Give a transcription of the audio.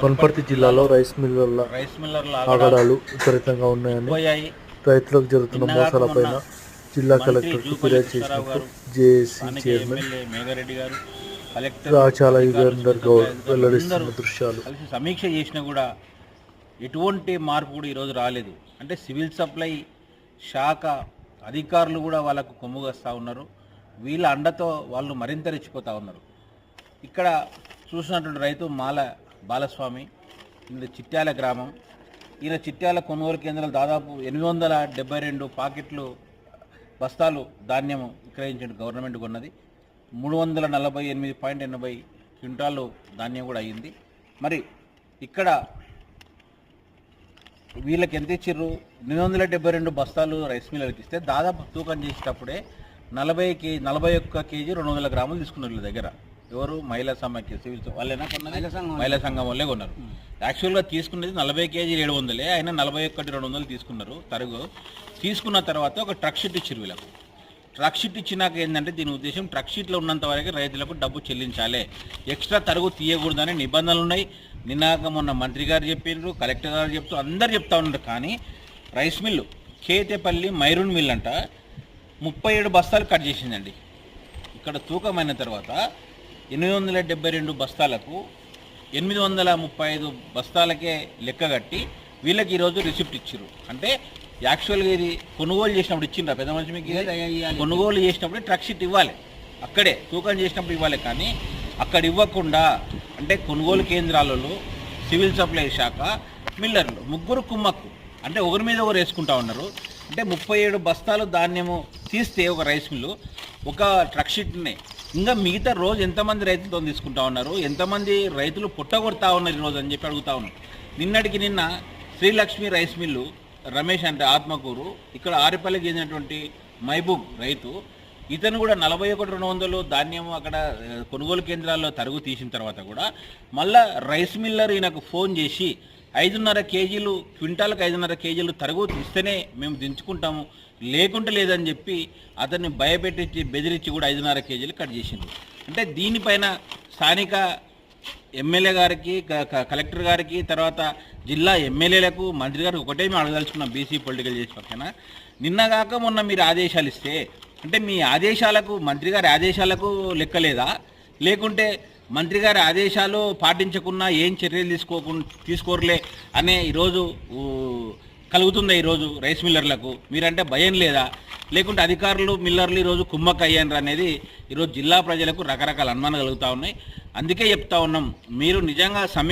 వనపర్తి జిల్లాలో rice మిల్లర్ల rice మిల్లర్ల ఆగడాలు విపరీతంగా ఉన్నాయని రైతులకు జరుగుతున్న మోసాలపైన జిల్లా జూపల్లి ఫిర్యాదు చేసినట్టు జేఏసీ చైర్మన్ మేఘారెడ్డి గారు కలెక్టర్ రాచాల గౌడ్ వెల్లడిస్తున్న దృశ్యాలు. కలిసి సమీక్ష చేసినా కూడా ఎటువంటి మార్పు కూడా ఈరోజు రాలేదు. అంటే సివిల్ సప్లై శాఖ అధికారులు కూడా వాళ్ళకు కొమ్ముగస్తా ఉన్నారు. వీళ్ళ అండతో వాళ్ళు మరింత రెచ్చిపోతూ ఉన్నారు. ఇక్కడ చూసినటువంటి రైతు మాల బాలస్వామి ఈయన చిట్యాల గ్రామం. ఈయన చిట్యాల కొనుగోలు కేంద్రాలు దాదాపు ఎనిమిది వందల డెబ్బై రెండు పాకెట్లు బస్తాలు ధాన్యం విక్రయించండి గవర్నమెంట్ కొన్నది. మూడు వందల నలభై ఎనిమిది పాయింట్ ఎనభై క్వింటాలు ధాన్యం కూడా అయ్యింది మరి ఇక్కడ వీళ్ళకి ఎంత ఇచ్చిర్రు? ఎనిమిది వందల డెబ్బై రెండు బస్తాలు రైస్ మిల్లర్కి ఇస్తే దాదాపు తూకం చేసేటప్పుడే నలభై కేజీ నలభై ఒక్క కేజీ రెండు వందల గ్రాములు తీసుకున్నారు వీళ్ళ దగ్గర. ఎవరు? మహిళా సమాఖ్య సివిల్ వాళ్ళైనా కొన్నది? మహిళా సంఘం వాళ్ళే. కొన్నారు. యాక్చువల్గా తీసుకున్నది నలభై కేజీ ఏడు వందలే ఆయన నలభై ఒక్కటి రెండు వందలు తీసుకున్నారు. తరుగు తీసుకున్న తర్వాత ఒక ట్రక్ షీట్ ఇచ్చారు వీళ్ళకు. ట్రక్ షీట్ ఇచ్చినాక ఏంటంటే దీని ఉద్దేశం ట్రక్ షీట్లో ఉన్నంత వరకు రైతులకు డబ్బు చెల్లించాలి. ఎక్స్ట్రా తరుగు తీయకూడదని నిబంధనలు ఉన్నాయి. నిన్నాక మొన్న మంత్రి గారు చెప్పిండ్రు కలెక్టర్ గారు చెప్తూ అందరు చెప్తా ఉన్నారు. కానీ రైస్ మిల్లు కేతేపల్లి మైరూన్ మిల్ అంట ముప్పై ఏడు బస్తాలు కట్ చేసిందండి. ఇక్కడ తూకమైన తర్వాత ఎనిమిది వందల డెబ్బై రెండు బస్తాలకు ఎనిమిది వందల ముప్పై ఐదు బస్తాలకే లెక్క కట్టి వీళ్ళకి ఈరోజు రిసిప్ట్ ఇచ్చారు అంటే యాక్చువల్గా ఇది కొనుగోలు చేసినప్పుడు ఇచ్చిండ్రా? పెద్ద మనిషి మీకు కొనుగోలు చేసినప్పుడు ట్రక్ షీట్ ఇవ్వాలి. అక్కడే తూకం చేసినప్పుడు ఇవ్వాలి కానీ అక్కడ ఇవ్వకుండా అంటే కొనుగోలు కేంద్రాలలో సివిల్ సప్లై శాఖ మిల్లర్లు ముగ్గురు కుమ్మక్కు అంటే ఒకరి మీద ఒకరు వేసుకుంటా ఉన్నారు. అంటే ముప్పై ఏడు బస్తాలు ధాన్యము తీస్తే ఒక రైస్ మిల్లు ఒక ట్రక్ షీట్ని ఇంకా మిగతా రోజు ఎంతమంది రైతులతో తీసుకుంటా ఉన్నారు? ఎంతమంది రైతులు పుట్టగొడతా ఉన్నారు ఈరోజు అని చెప్పి అడుగుతా ఉన్నారు నిన్నటికి నిన్న శ్రీలక్ష్మి రైస్ మిల్లు రమేష్ అంటే ఆత్మకూరు ఇక్కడ ఆరిపల్లికి చెందినటువంటి మహబూబ్ రైతు ఇతను కూడా నలభై ఒకటి రెండు వందలు ధాన్యం అక్కడ కొనుగోలు కేంద్రాల్లో తరుగు తీసిన తర్వాత కూడా మళ్ళా రైస్ మిల్లర్ ఈయనకు ఫోన్ చేసి ఐదున్నర కేజీలు క్వింటాలకు ఐదున్నర కేజీలు తరుగు ఇస్తేనే మేము దించుకుంటాము. లేకుంటే లేదని చెప్పి అతన్ని భయపెట్టించి బెదిరించి కూడా ఐదున్నర కేజీలు కట్ చేసింది. అంటే దీనిపైన స్థానిక ఎమ్మెల్యే గారికి కలెక్టర్ గారికి తర్వాత జిల్లా ఎమ్మెల్యేలకు మంత్రి గారికి ఒకటే మేము అడగదలుచుకున్నాం బీసీ పొలిటికల్ చేసి పక్కన. నిన్నగాక మొన్న మీరు ఆదేశాలు ఇస్తే అంటే మీ ఆదేశాలకు మంత్రి గారి ఆదేశాలకు లెక్కలేదా? లేకుంటే మంత్రి గారి ఆదేశాలు పాటించకున్నా ఏం చర్యలు తీసుకోకుండా తీసుకోరులే అనే ఈరోజు కలుగుతుందా ఈరోజు రైస్ మిల్లర్లకు? మీరంటే భయం లేదా? లేకుంటే అధికారులు మిల్లర్లు ఈరోజు కుమ్మక్క అయ్యారు అనేది ఈరోజు జిల్లా ప్రజలకు రకరకాల అనుమానం కలుగుతూ ఉన్నాయి. అందుకే చెప్తా ఉన్నాం మీరు నిజంగా సమీ